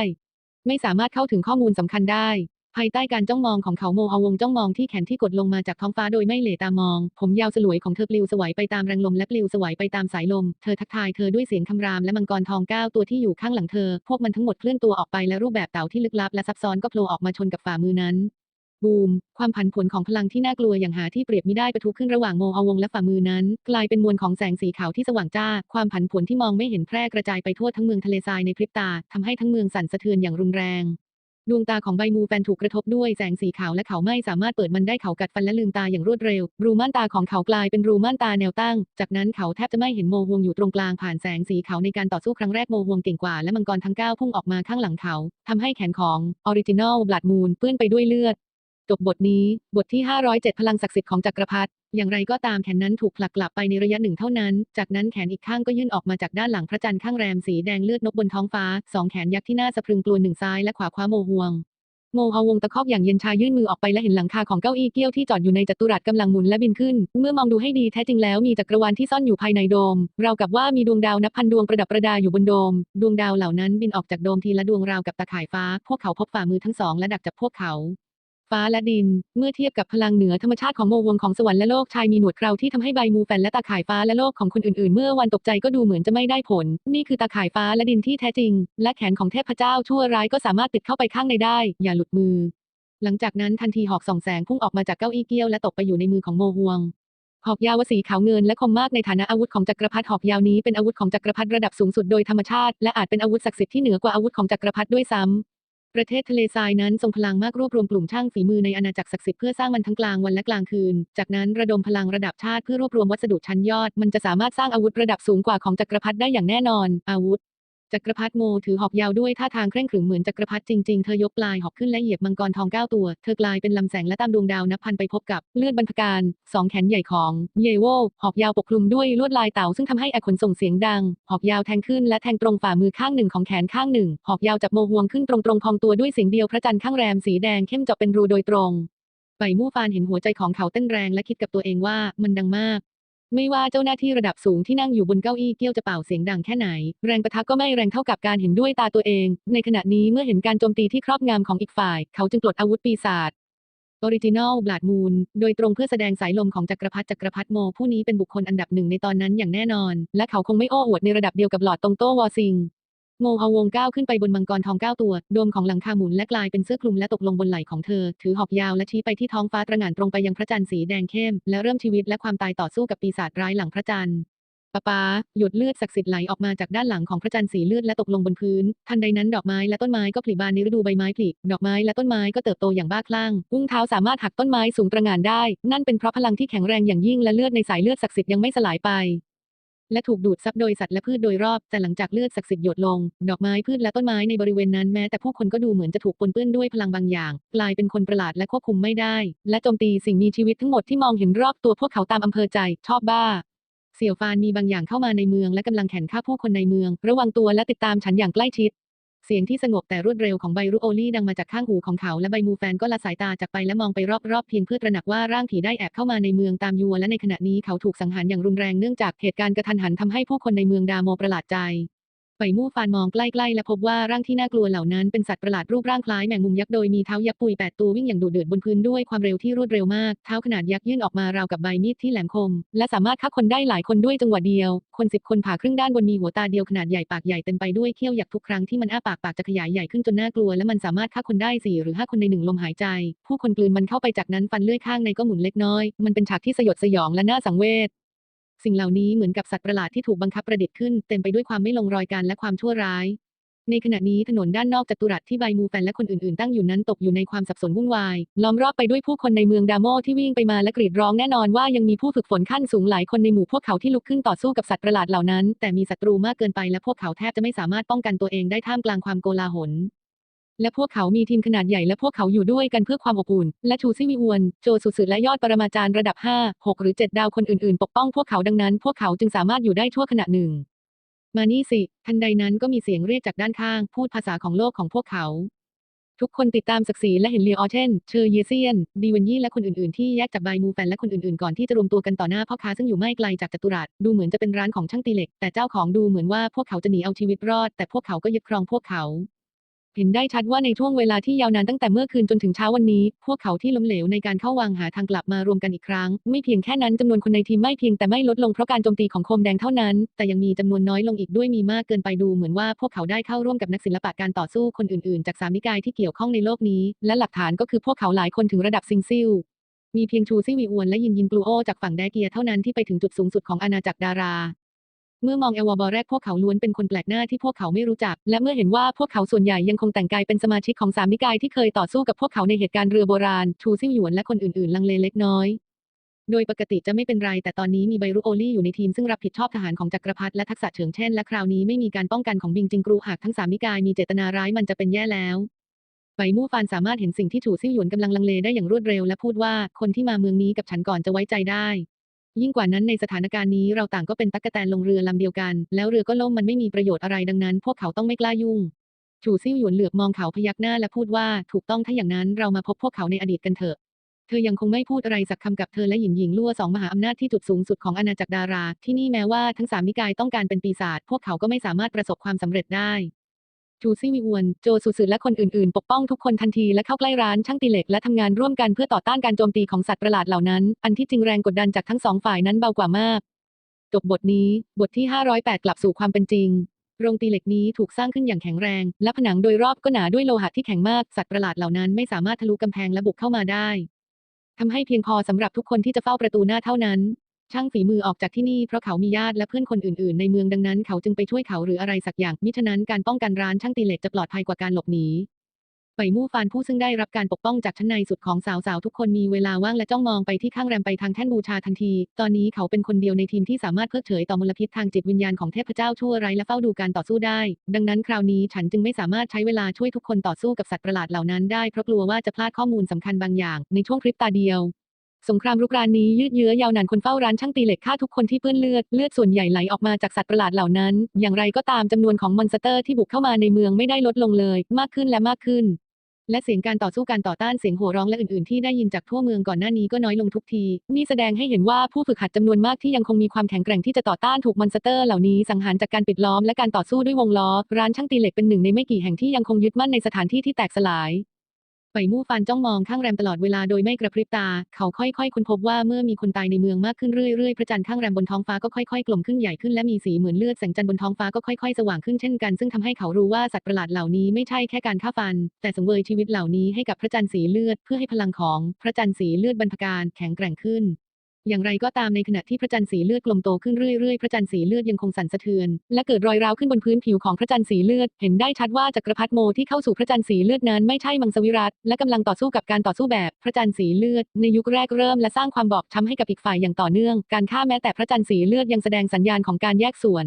ไม่สามารถเข้าถึงข้อมูลสำคัญได้ ภายใต้การจ้องมองของเขาโมเอาวงจ้องมองที่แขนที่กดลงมาจากท้องฟ้าโดยไม่เหลตามอง ผมยาวสลวยของเธอปลิวสวยไปตามแรงลมและปลิวสวยไปตามสายลม เธอทักทายเธอด้วยเสียงคำรามและมังกรทองก้าวตัวที่อยู่ข้างหลังเธอ พวกมันทั้งหมดเคลื่อนตัวออกไปและรูปแบบเต่าที่ลึกลับและซับซ้อนก็โผล่ออกมาชนกับฝ่ามือนั้น บูม ความผันผวนของพลังที่น่ากลัวอย่างหาที่เปรียบไมิได้ประทุขึ้นระหว่างโมเอาวงและฝ่ามือนั้น กลายเป็นมวลของแสงสีขาวที่สว่างจ้า ความผันผวนที่มองไม่เห็นแพร่กระจายไปทั่วทั้งเมืองทะเลทรายในพริบตาทำให้ทั้งเมืองสั่นสะเทือนอย่างรุนแรง ดวงตาของใบมูแฟนถูกกระทบด้วยแสงสีขาวและเขาไม่สามารถเปิดมันได้เขากัดฟันและลืมตาอย่างรวดเร็ว รูม่านตาของเขากลายเป็นรูม่านตาแนวตั้ง จากนั้นเขาแทบจะไม่เห็นโมฮวงอยู่ตรงกลางผ่านแสงสีขาวในการต่อสู้ครั้งแรกโมฮวงเก่งกว่าและมังกรทั้งเก้าพุ่งออกมาข้างหลังเขาทำให้แขนของออริจินอลบลัดมูนเปื้อนไปด้วยเลือด จบบทนี้ บทที่ 507 พลังศักดิ์สิทธิ์ของจักรพรรดิอย่างไรก็ตามแขนนั้นถูกผลักกลับไปในระยะหนึ่งเท่านั้น จากนั้นแขนอีกข้างก็ยื่นออกมาจากด้านหลังพระจันทร์ข้างแรมสีแดงเลือดนกบนท้องฟ้าสองแขนยักษ์ที่น่าสะพรึงกลัวหนึ่งซ้ายและขวาคว้าโมฮวงโมเอาวงตะคอกอย่างเย็นชายื่นมือออกไปและเห็นหลังคาของเก้าอี้เกี้ยวที่จอดอยู่ในจัตุรัสกำลังหมุนและบินขึ้น เมื่อมองดูให้ดีแท้จริงแล้วมีจักรวาลที่ซ่อนอยู่ภายในโดมราวกับว่ามีดวงดาวนับพันดวงประดับประดาอยู่บนโดม ดวงดาวเหล่านั้นบินออกจากโดมทีละดวงราวกับตะข่ายฟ้า พวกเขาพบฝ่ามือทั้งสองและดักจับพวกเขา ฟ้าและดิน เมื่อเทียบกับพลังเหนือธรรมชาติของโมวงของสวรรค์และโลกชายมีหนวดเคราที่ทำให้ใบมูแฟนและตาข่ายฟ้าและโลกของคนอื่นๆ เมื่อวันตกใจก็ดูเหมือนจะไม่ได้ผล นี่คือตาข่ายฟ้าและดินที่แท้จริง และแขนของเทพเจ้าชั่วร้ายก็สามารถติดเข้าไปข้างในได้ อย่าหลุดมือ หลังจากนั้นทันทีหอกส่องแสงพุ่งออกมาจากเก้าอี้เกี้ยวและตกไปอยู่ในมือของโมฮวงหอกยาววสีขาวเงินและคมมากในฐานะอาวุธของจักรพรรดิหอกยาวนี้เป็นอาวุธของจักรพรรดิระดับสูงสุดโดยธรรมชาติและอาจเป็นอาวุธศักดิ์สิทธิ์ที่เหนือกว่าอาวุธของจักรพรรดิด้วยซ้ำ ประเทศทะเลทรายนั้นทรงพลังมากรวบรวมกลุ่มช่างฝีมือในอาณาจักรศักดิ์สิทธิ์เพื่อสร้างมันทั้งกลางวันและกลางคืน จากนั้นระดมพลังระดับชาติเพื่อรวบรวมวัสดุชั้นยอด มันจะสามารถสร้างอาวุธระดับสูงกว่าของจักรพรรดิได้อย่างแน่นอน อาวุธ จักรพรรดิโมถือหอกยาวด้วยท่าทางเคร่งขรึมเหมือนจักรพรรดิจริงๆ เธอยกปลายหอกขึ้นและเหยียบมังกรทองเก้าตัว เธอกลายเป็นลำแสงและตามดวงดาวนับพันไปพบกับเลือดบรรพการสองแขนใหญ่ของเยโวหอกยาวปกคลุมด้วยลวดลายเต่าซึ่งทำให้อขนส่งเสียงดัง หอกยาวแทงขึ้นและแทงตรงฝ่ามือข้างหนึ่งของแขนข้างหนึ่ง หอกยาวจับโมฮวงขึ้นตรงๆพองตัวด้วยเสียงเดียวพระจันทร์ข้างแรมสีแดงเข้มเจาะเป็นรูโดยตรงไปมู่ฟานเห็นหัวใจของเขาเต้นแรงและคิดกับตัวเองว่ามันดังมาก ไม่ว่าเจ้าหน้าที่ระดับสูงที่นั่งอยู่บนเก้าอี้เกี้ยวจะเป่าเสียงดังแค่ไหน แรงประทะก็ไม่แรงเท่ากับการเห็นด้วยตาตัวเอง ในขณะนี้เมื่อเห็นการโจมตีที่ครอบงำของอีกฝ่าย เขาจึงปลดอาวุธปีศาจออริจินอลบลัดมูนโดยตรงเพื่อแสดงสายลมของจักรพรรดิจักรพรรดิโม ผู้นี้เป็นบุคคลอันดับหนึ่งในตอนนั้นอย่างแน่นอน และเขาคงไม่โอ้อวดในระดับเดียวกับหลอดตรงโต้วอซิง โมเอาวงก้าวขึ้นไปบนมังกรทองเก้าตัว โดมของหลังคาหมุนและกลายเป็นเสื้อคลุมและตกลงบนไหล่ของเธอ ถือหอกยาวและชี้ไปที่ท้องฟ้าตระหง่านตรงไปยังพระจันทร์สีแดงเข้ม และเริ่มชีวิตและความตายต่อสู้กับปีศาจร้ายหลังพระจันทร์ปะปาหยดเลือดศักดิ์สิทธิ์ไหลออกมาจากด้านหลังของพระจันทร์สีเลือดและตกลงบนพื้น ทันใดนั้นดอกไม้และต้นไม้ก็ผลิบานในฤดูใบไม้ผลิดอกไม้และต้นไม้ก็เติบโตอย่างบ้าคลั่งอุ้งเท้าสามารถหักต้นไม้สูงตระหง่านได้ นั่นเป็นเพราะพลังที่แข็งแรงอย่างยิ่งและเลือดในสายเลือดศักดิ์สิทธิ์ยังไม่สลายไป และถูกดูดซับโดยสัตว์และพืชโดยรอบ แต่หลังจากเลือดศักดิ์สิทธิ์หยดลง ดอกไม้พืชและต้นไม้ในบริเวณนั้นแม้แต่ผู้คนก็ดูเหมือนจะถูกปนเปื้อนด้วยพลังบางอย่าง กลายเป็นคนประหลาดและควบคุมไม่ได้ และโจมตีสิ่งมีชีวิตทั้งหมดที่มองเห็นรอบตัวพวกเขาตามอำเภอใจ ชอบบ้า เสี่ยวฟานมีบางอย่างเข้ามาในเมืองและกำลังแข่งฆ่าผู้คนในเมือง ระวังตัวและติดตามฉันอย่างใกล้ชิด เสียงที่สงบแต่รวดเร็วของไบรุโอลี่ดังมาจากข้างหูของเขาและใบมูแฟนก็ละสายตาจากไปและมองไปรอบๆเพียงเพื่อตระหนักว่าร่างผีได้แอบเข้ามาในเมืองตามยัวและในขณะนี้เขาถูกสังหารอย่างรุนแรงเนื่องจากเหตุการณ์กระทันหันทำให้ผู้คนในเมืองดาโมประหลาดใจ ไปมู่ฟานมองใกล้ๆและพบว่าร่างที่น่ากลัวเหล่านั้นเป็นสัตว์ประหลาดรูปร่างคล้ายแมงมุมยักษ์โดยมีเท้ายักษ์ปุยแปดตัววิ่งอย่างดุเดือดบนพื้นด้วยความเร็วที่รวดเร็วมากเท้าขนาดยักษ์ยื่นออกมาราวกับใบมีดที่แหลมคม และสามารถฆ่าคนได้หลายคนด้วยจังหวะเดียว คนสิบคนผ่าครึ่งด้านบนมีหัวตาเดียวขนาดใหญ่ปากใหญ่เต็มไปด้วยเขี้ยวยักษ์ทุกครั้งที่มันอ้าปากปากจะขยายใหญ่ขึ้นจนน่ากลัวและมันสามารถฆ่าคนได้สี่หรือห้าคนในหนึ่งลมหายใจ ผู้คนกลืนมันเข้าไปจากนั้นฟันเลื่อยข้างในก็หมุนเล็กน้อย มันเป็นฉากที่สยดสยองและน่าสังเวช สิ่งเหล่านี้เหมือนกับสัตว์ประหลาดที่ถูกบังคับประดิษฐ์ขึ้นเต็มไปด้วยความไม่ลงรอยกันและความชั่วร้าย ในขณะนี้ถนนด้านนอกจัตุรัสที่ใบมูแฟนและคนอื่นๆ ตั้งอยู่นั้นตกอยู่ในความสับสนวุ่นวาย ล้อมรอบไปด้วยผู้คนในเมืองดามโมที่วิ่งไปมาและกรีดร้องแน่นอนว่ายังมีผู้ฝึกฝนขั้นสูงหลายคนในหมู่พวกเขาที่ลุกขึ้นต่อสู้กับสัตว์ประหลาดเหล่านั้น แต่มีศัตรูมากเกินไปและพวกเขาแทบจะไม่สามารถป้องกันตัวเองได้ท่ามกลางความโกลาหล และพวกเขามีทีมขนาดใหญ่และพวกเขาอยู่ด้วยกันเพื่อความอบอุ่น และชูซิวิอวน โจสุสึและยอดปรมาจารย์ระดับ 5 6 หรือ 7 ดาวคนอื่นๆ ปกป้องพวกเขาดังนั้น พวกเขาจึงสามารถอยู่ได้ชั่วขณะหนึ่ง มานี่สิ ทันใดนั้นก็มีเสียงเรียกจากด้านข้าง พูดภาษาของโลกของพวกเขาทุกคนติดตามศักดิ์ศรีและเห็นเลียออเทนเชอร์เยเซียน ดีเวนยี่และคนอื่น ๆ ที่แยกจากไบมูแฟนและคนอื่น ๆ ก่อนที่จะรวมตัวกันต่อหน้าพ่อค้าซึ่งอยู่ไม่ไกลจากจัตุรัส ดูเหมือนจะเป็นร้านของช่างตีเหล็ก แต่เจ้าของดูเหมือนว่าพวกเขาจะหนีเอาชีวิตรอด แต่พวกเขาก็ยึดครองพวกเขา เห็นได้ชัดว่าในช่วงเวลาที่ยาวนานตั้งแต่เมื่อคืนจนถึงเช้าวันนี้ พวกเขาที่ล้มเหลวในการเข้าวางหาทางกลับมารวมกันอีกครั้ง ไม่เพียงแค่นั้นจำนวนคนในทีมไม่เพียงแต่ไม่ลดลงเพราะการโจมตีของโคมแดงเท่านั้น แต่ยังมีจำนวนน้อยลงอีกด้วยมีมากเกินไปดูเหมือนว่าพวกเขาได้เข้าร่วมกับนักศิลปะการต่อสู้คนอื่นๆ จากสามนิกายที่เกี่ยวข้องในโลกนี้ และหลักฐานก็คือพวกเขาหลายคนถึงระดับซิงซิลมีเพียงชูซิวีอวนและยินยินกลูโอจากฝั่งแดเกียเท่านั้นที่ไปถึงจุดสูงสุดของอาณาจักรดารา เมื่อมองเอลวาบอแรกพวกเขาล้วนเป็นคนแปลกหน้าที่พวกเขาไม่รู้จัก และเมื่อเห็นว่าพวกเขาส่วนใหญ่ยังคงแต่งกายเป็นสมาชิกของสามนิกายที่เคยต่อสู้กับพวกเขาในเหตุการณ์เรือโบราณชูซิ่วหยวนและคนอื่นๆ ลังเลเล็กน้อย โดยปกติจะไม่เป็นไร แต่ตอนนี้มีไบรุโอลี่อยู่ในทีมซึ่งรับผิดชอบทหารของจักรพรรดิและทักษะเฉิงเช่นและคราวนี้ไม่มีการป้องกันของบิงจิงกรูหากทั้งสามนิกายมีเจตนาร้ายมันจะเป็นแย่แล้วไบมู่ฟานสามารถเห็นสิ่งที่ฉูซิ่วหยวนกำลังลังเลได้อย่างรวดเร็วและพูดว่าคนที่มาเมืองนี้กับฉันก่อนจะไว้ใจได้ ยิ่งกว่านั้นในสถานการณ์นี้เราต่างก็เป็นตั๊กแตนลงเรือลำเดียวกัน แล้วเรือก็ล่มมันไม่มีประโยชน์อะไรดังนั้น พวกเขาต้องไม่กล้ายุ่งฉูซิ่วหยวนเหลือบมองเขาพยักหน้าและพูดว่าถูกต้องถ้าอย่างนั้นเรามาพบพวกเขาในอดีตกันเถอะ เธอยังคงไม่พูดอะไรสักคำกับเธอและหญิงหญิงลั่วสองมหาอำนาจที่จุดสูงสุดของอาณาจักรดารา ที่นี่แม้ว่าทั้งสามนิกายต้องการเป็นปีศาจพวกเขาก็ไม่สามารถประสบความสำเร็จได้ จูซี่วิอวน โจสุสึและคนอื่นๆ ปกป้องทุกคนทันทีและเข้าใกล้ร้านช่างตีเหล็กและทำงานร่วมกันเพื่อต่อต้านการโจมตีของสัตว์ประหลาดเหล่านั้น อันที่จริงแรงกดดันจากทั้งสองฝ่ายนั้นเบากว่ามาก จบบทนี้ บทที่ 508 กลับสู่ความเป็นจริง โรงตีเหล็กนี้ถูกสร้างขึ้นอย่างแข็งแรง และผนังโดยรอบก็หนาด้วยโลหะที่แข็งมาก สัตว์ประหลาดเหล่านั้นไม่สามารถทะลุกำแพงและบุกเข้ามาได้ทำให้เพียงพอสำหรับทุกคนที่จะเฝ้าประตูหน้าเท่านั้น ช่างฝีมือออกจากที่นี่เพราะเขามีญาติและเพื่อนคนอื่นๆ ในเมืองดังนั้นเขาจึงไปช่วยเขาหรืออะไรสักอย่าง มิฉะนั้นการป้องกันร้านช่างตีเหล็กจะปลอดภัยกว่าการหลบหนีไปมู่ฟานผู้ซึ่งได้รับการปกป้องจากชั้นในสุดของสาวๆ ทุกคนมีเวลาว่างและจ้องมองไปที่ข้างแรมไปทางแท่นบูชาทันที ตอนนี้เขาเป็นคนเดียวในทีมที่สามารถเพิกเฉยต่อมลพิษทางจิตวิญญาณของเทพเจ้าชั่วร้ายและเฝ้าดูการต่อสู้ได้ ดังนั้นคราวนี้ฉันจึงไม่สามารถใช้เวลาช่วยทุกคนต่อสู้กับสัตว์ประหลาดเหล่านั้นได้เพราะกลัวว่าจะพลาดข้อมูลสำคัญบางอย่างในช่วงพริบตาเดียว สงครามรุกรานนี้ยืดเยื้อยาวนานคนเฝ้าร้านช่างตีเหล็กฆ่าทุกคนที่เปื้อนเลือด เลือดส่วนใหญ่ไหลออกมาจากสัตว์ประหลาดเหล่านั้น อย่างไรก็ตามจำนวนของมอนสเตอร์ที่บุกเข้ามาในเมืองไม่ได้ลดลงเลย มากขึ้นและมากขึ้น และเสียงการต่อสู้การต่อต้านเสียงโห่ร้องและอื่นๆที่ได้ยินจากทั่วเมืองก่อนหน้านี้ก็น้อยลงทุกที นี่แสดงให้เห็นว่าผู้ฝึกหัดจำนวนมากที่ยังคงมีความแข็งแกร่งที่จะต่อต้านถูกมอนสเตอร์เหล่านี้สังหารจากการปิดล้อมและการต่อสู้ด้วยวงล้อ ร้านช่างตีเหล็กเป็นหนึ่งในไม่กี่แห่งที่ยังคงยึดมั่นในสถานที่ที่แตกสลาย ไปมู่ฟานจ้องมองข้างแรมตลอดเวลาโดยไม่กระพริบตา เขาค่อยๆ ค้นพบว่าเมื่อมีคนตายในเมืองมากขึ้นเรื่อยๆ พระจันทร์ข้างแรมบนท้องฟ้าก็ค่อยๆ กลมขึ้นใหญ่ขึ้นและมีสีเหมือนเลือดแสงจันทร์บนท้องฟ้าก็ค่อยๆ สว่างขึ้นเช่นกันซึ่งทำให้เขารู้ว่าสัตว์ประหลาดเหล่านี้ไม่ใช่แค่การฆ่าฟัน แต่สังเวยชีวิตเหล่านี้ให้กับพระจันทร์สีเลือดเพื่อให้พลังของพระจันทร์สีเลือดบรรพการแข็งแกร่งขึ้น อย่างไรก็ตามในขณะที่พระจันทร์สีเลือดกลมโตขึ้นเรื่อยๆ พระจันทร์สีเลือดยังคงสั่นสะเทือน และเกิดรอยร้าวขึ้นบนพื้นผิวของพระจันทร์สีเลือด เห็นได้ชัดว่าจักรพรรดิโมที่เข้าสู่พระจันทร์สีเลือดนั้นไม่ใช่มังสวิรัตและกำลังต่อสู้กับการต่อสู้แบบพระจันทร์สีเลือด ในยุคแรกเริ่มและสร้างความบอบช้ำให้กับอีกฝ่ายอย่างต่อเนื่อง การฆ่าแม้แต่พระจันทร์สีเลือดยังแสดงสัญญาณของการแยกส่วน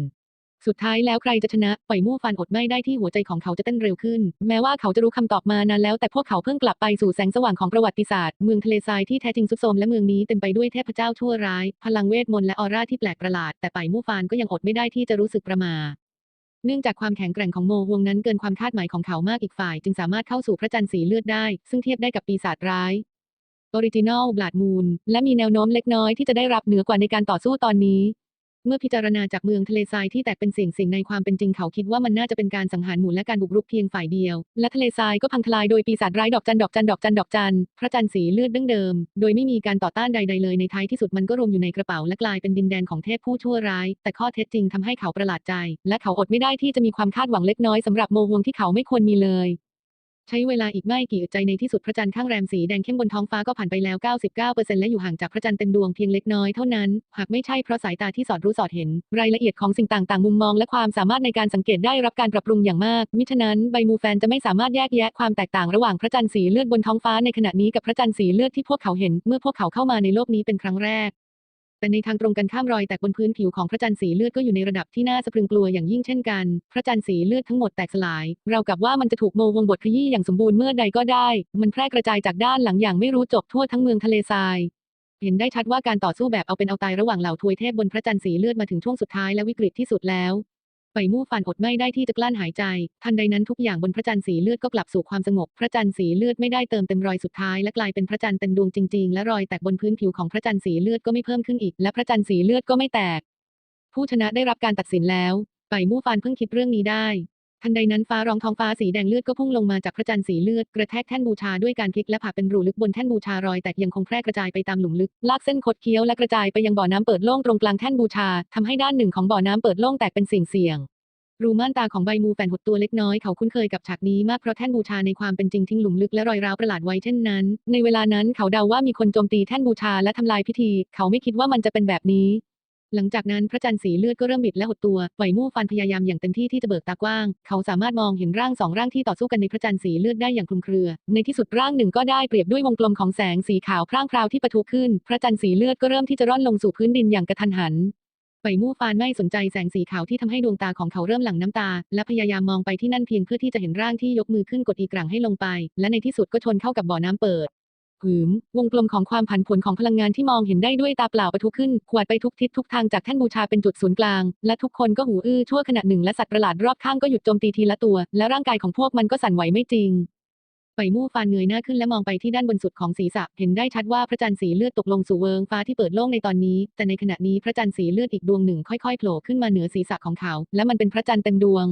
สุดท้ายแล้วใครจะชนะปล่อยมู่ฟันอดไม่ได้ที่หัวใจของเขาจะเต้นเร็วขึ้น แม้ว่าเขาจะรู้คำตอบมานานแล้วแต่พวกเขาเพิ่งกลับไปสู่แสงสว่างของประวัติศาสตร์เมืองทะเลทรายที่แท้จริงสุดโทมและเมืองนี้เต็มไปด้วยเทพเจ้าชั่วร้าย พลังเวทมนต์และออร่าที่แปลกประหลาดแต่ไปมู่ฟานก็ยังอดไม่ได้ที่จะรู้สึกประหมาเนื่องจากความแข็งแกร่งของโมฮวงนั้นเกินความคาดหมายของเขามากอีกฝ่าย จึงสามารถเข้าสู่พระจันทร์สีเลือดได้ ซึ่งเทียบได้กับปีศาจร้ายออริจินอลบลาดมูนและมีแนวโน้มเล็กน้อยที่จะได้รับเหนือกว่าในการต่อสู้ตอนนี้ เมื่อพิจารณาจากเมืองทะเลทรายที่แตกเป็นเสียงในความเป็นจริงเขาคิดว่ามันน่าจะเป็นการสังหารหมู่และการบุกรุกเพียงฝ่ายเดียว และทะเลทรายก็พังทลายโดยปีศาจร้ายดอกจันดอกจันดอกจันดอกจันพระจันทร์สีเลือดดั้งเดิม โดยไม่มีการต่อต้านใดๆเลยในท้ายที่สุดมันก็รวมอยู่ในกระเป๋าและกลายเป็นดินแดนของเทพผู้ชั่วร้าย แต่ข้อเท็จจริงทำให้เขาประหลาดใจ และเขาอดไม่ได้ที่จะมีความคาดหวังเล็กน้อยสำหรับโมฮวงที่เขาไม่ควรมีเลย ใช้เวลาอีกไม่กี่อึดใจในที่สุดพระจันทร์ข้างแรมสีแดงเข้มบนท้องฟ้าก็ผ่านไปแล้ว 99%และอยู่ห่างจากพระจันทร์เต็มดวงเพียงเล็กน้อยเท่านั้น หากไม่ใช่เพราะสายตาที่สอดรู้สอดเห็น รายละเอียดของสิ่งต่างๆ มุมมองและความสามารถในการสังเกตได้รับการปรับปรุงอย่างมาก มิฉะนั้นใบมูแฟนจะไม่สามารถแยกแยะความแตกต่างระหว่างพระจันทร์สีเลือดบนท้องฟ้าในขณะนี้กับพระจันทร์สีเลือดที่พวกเขาเห็น เมื่อพวกเขาเข้ามาในโลกนี้เป็นครั้งแรก แต่ในทางตรงกันข้ามรอยแตกบนพื้นผิวของพระจันทร์สีเลือดก็อยู่ในระดับที่น่าสะพรึงกลัวอย่างยิ่งเช่นกัน พระจันทร์สีเลือดทั้งหมดแตกสลาย เรากับว่ามันจะถูกโมวงบทขยี้อย่างสมบูรณ์เมื่อใดก็ได้ มันแพร่กระจายจากด้านหลังอย่างไม่รู้จบทั่วทั้งเมืองทะเลทรายเห็นได้ชัดว่าการต่อสู้แบบเอาเป็นเอาตายระหว่างเหล่าทวยเทพบนพระจันทร์สีเลือดมาถึงช่วงสุดท้ายและวิกฤตที่สุดแล้ว ไปมู่ฟันอดไม่ได้ที่จะกลั้นหายใจ ทันใดนั้นทุกอย่างบนพระจันทร์สีเลือดก็กลับสู่ความสงบ พระจันทร์สีเลือดไม่ได้เติมเต็มรอยสุดท้ายและกลายเป็นพระจันทร์เต็มดวงจริงๆ และรอยแตกบนพื้นผิวของพระจันทร์สีเลือดก็ไม่เพิ่มขึ้นอีก และพระจันทร์สีเลือดก็ไม่แตก ผู้ชนะได้รับการตัดสินแล้วไปมู่ฟันเพิ่งคิดเรื่องนี้ได้ ทันใดนั้นฟ้าร้องท้องฟ้าสีแดงเลือดก็พุ่งลงมาจากพระจันทร์สีเลือดกระแทกแท่นบูชาด้วยการพลิกและผ่าเป็นรูลึกบนแท่นบูชารอยแตกยังคงแพร่กระจายไปตามหลุมลึกลากเส้นคดเคี้ยวและกระจายไปยังบ่อน้ำเปิดโล่งตรงกลางแท่นบูชาทำให้ด้านหนึ่งของบ่อน้ำเปิดโล่งแตกเป็นเสี่ยงรูม่านตาของใบมูแฝนหดตัวเล็กน้อยเขาคุ้นเคยกับฉากนี้มากเพราะแท่นบูชาในความเป็นจริงทิ้งหลุมลึกและรอยร้าวประหลาดไว้เช่นนั้น ในเวลานั้นเขาเดาว่ามีคนโจมตีแท่นบูชาและทำลายพิธี เขาไม่คิดว่ามันจะเป็นแบบนี้ หลังจากนั้นพระจันทร์สีเลือดก็เริ่มบิดและหดตัวไหวมู่ฟันพยายามอย่างเต็มที่ที่จะเบิกตากว้าง เขาสามารถมองเห็นร่างสองร่างที่ต่อสู้กันในพระจันทร์สีเลือดได้อย่างคลุมเครือ ในที่สุดร่างหนึ่งก็ได้เปรียบด้วยวงกลมของแสงสีขาวพร่างพราวที่ปะทุขึ้น พระจันทร์สีเลือดก็เริ่มที่จะร่อนลงสู่พื้นดินอย่างกระทันหันไปมู่ฟานไม่สนใจแสงสีขาวที่ทำให้ดวงตาของเขาเริ่มหลั่งน้ำตา และพยายามมองไปที่นั่นเพียงเพื่อที่จะเห็นร่างที่ยกมือขึ้นกดอีกครั้งให้ลงไป และในที่สุดก็ชนเข้ากับบ่อน้ำเปิด หืมวงกลมของความผันผวนของพลังงานที่มองเห็นได้ด้วยตาเปล่าปะทุขึ้นขวดไปทุกทิศทุกทางจากแท่นบูชาเป็นจุดศูนย์กลาง และทุกคนก็หูอื้อชั่วขณะหนึ่งและสัตว์ประหลาดรอบข้างก็หยุดโจมตีทีละตัว และร่างกายของพวกมันก็สั่นไหวไม่จริงไปมู่ฟานเงยหน้าขึ้นและมองไปที่ด้านบนสุดของศีรษะ เห็นได้ชัดว่าพระจันทร์สีเลือดตกลงสู่เวิงฟ้าที่เปิดโล่งในตอนนี้ แต่ในขณะนี้พระจันทร์สีเลือดอีกดวงหนึ่งค่อยๆโผล่ขึ้นมาเหนือศีรษะของเขา และมันเป็นพระจันทร์เต็มดวง